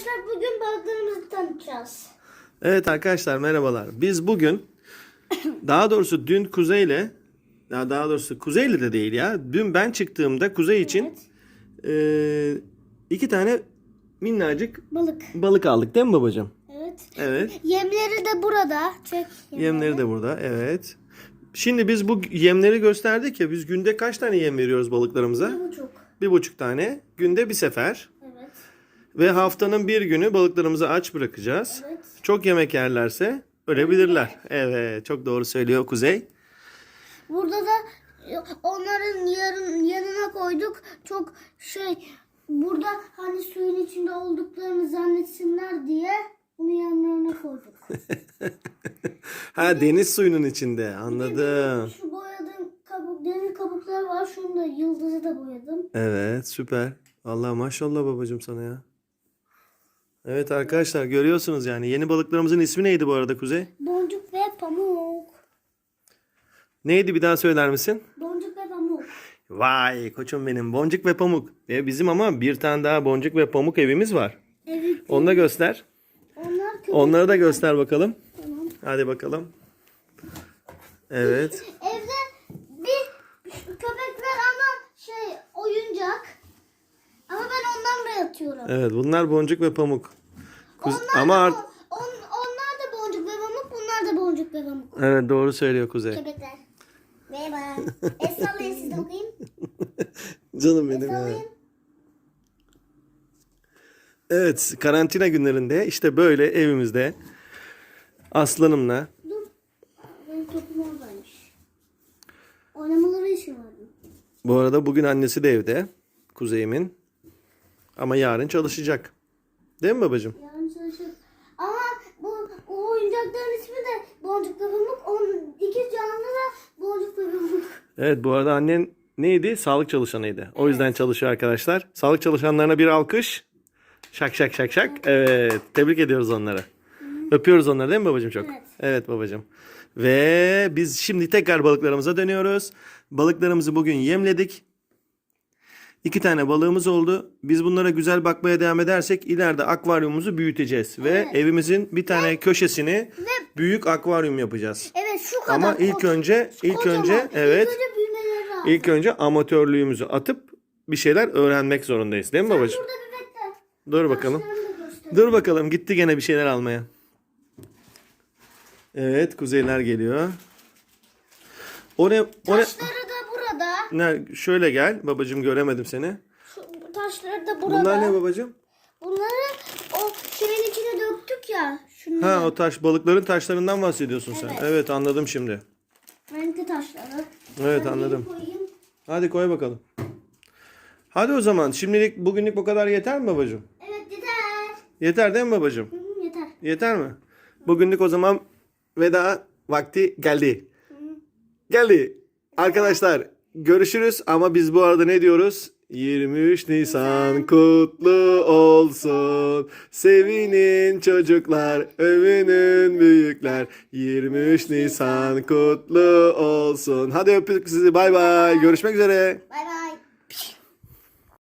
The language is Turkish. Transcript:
arkadaşlar bugün balıklarımızı tanıtacağız. Evet arkadaşlar merhabalar. Biz bugün daha doğrusu dün Kuzey ile ya daha doğrusu Kuzey ile de değil ya. Dün ben çıktığımda Kuzey için eee, iki tane minnacık Balık. balık aldık değil mi babacığım? Evet. Evet. Yemleri de burada. Çek. Yemleri de burada. Evet. Şimdi biz bu yemleri gösterdik ya. Biz günde kaç tane yem veriyoruz balıklarımıza? Bir buçuk. Bir buçuk tane. Günde bir sefer. Ve haftanın bir günü balıklarımızı aç bırakacağız. Evet. Çok yemek yerlerse ölebilirler. Evet, çok doğru söylüyor Kuzey. Burada da onların yarın yanına koyduk. Çok şey burada hani suyun içinde olduklarını zannetsinler diye bunu yanlarına koyduk. Ha deniz suyunun içinde. Anladım. Şu boyadığım kabuk, deniz kabukları var. Şunu da yıldızı da boyadım. Evet, süper. Allah maşallah babacığım sana ya. Evet arkadaşlar görüyorsunuz yani yeni balıklarımızın ismi neydi bu arada Kuzey? Boncuk ve pamuk. Neydi bir daha söyler misin? Boncuk ve pamuk. Vay koçum benim boncuk ve pamuk. Ve bizim ama bir tane daha boncuk ve pamuk evimiz var. Evet. Onu da göster. Onlar köpek. Onları da göster bakalım. Tamam. Hadi bakalım. Evet. Evde bir köpekler ama şey oyuncak. Yatıyorum. Evet bunlar boncuk ve pamuk. Kuz- Onlar ama da, art- on- onlar da boncuk ve pamuk, bunlar da boncuk ve pamuk. evet doğru söylüyor Kuzey. Köpekler. Merhaba. El sallayın siz de bakayım. Canım benim ya. Evet karantina günlerinde işte böyle evimizde aslanımla Dur. Benim topum oradaymış. Oynamaları işi vardı. bu arada bugün annesi de evde Kuzey'imin ama yarın çalışacak. Değil mi babacığım? Yarın çalışır. Ama bu, bu oyuncakların ismi de boncuk ve pamuk. Onun iki canlı da boncuk ve pamuk. Evet bu arada annen neydi? Sağlık çalışanıydı. O yüzden çalışıyor arkadaşlar. Sağlık çalışanlarına bir alkış. Şak şak şak şak. Evet tebrik ediyoruz onları. Öpüyoruz onları değil mi babacığım çok? Evet. Evet babacığım. Ve biz şimdi tekrar balıklarımıza dönüyoruz. Balıklarımızı bugün yemledik. İki tane balığımız oldu. Biz bunlara güzel bakmaya devam edersek ileride akvaryumumuzu büyüteceğiz. Ve evimizin bir tane köşesini büyük akvaryum yapacağız. Evet şu kadar. Ama ilk önce ilk kocaman. önce evet İlk önce ilk önce amatörlüğümüzü atıp bir şeyler öğrenmek zorundayız değil mi babacığım? Bir bekle. Dur bakalım. Dur bakalım gitti gene bir şeyler almaya. Evet kuzeyler geliyor. O ne? O ne? Taşları. Ne? Şöyle gel babacığım göremedim seni. Şu taşları da burada. Bunlar ne babacığım? Bunları o şeyin içine döktük ya. Şunları. Ha o taş balıkların taşlarından bahsediyorsun sen. Evet. Evet anladım şimdi. Benimki taşları. Evet Ben anladım. koyayım. Hadi koy bakalım. Hadi o zaman şimdilik bugünlük bu kadar yeter mi babacığım? Evet yeter. Yeter değil mi babacığım? Hı hı, yeter. Yeter mi? Bugünlük o zaman veda vakti geldi. Geldi. Arkadaşlar görüşürüz ama biz bu arada ne diyoruz? 23 Nisan kutlu olsun. Sevinin çocuklar, övünün büyükler. 23 Nisan kutlu olsun. Hadi öptük sizi. Bay bay. Görüşmek üzere. Bay bay.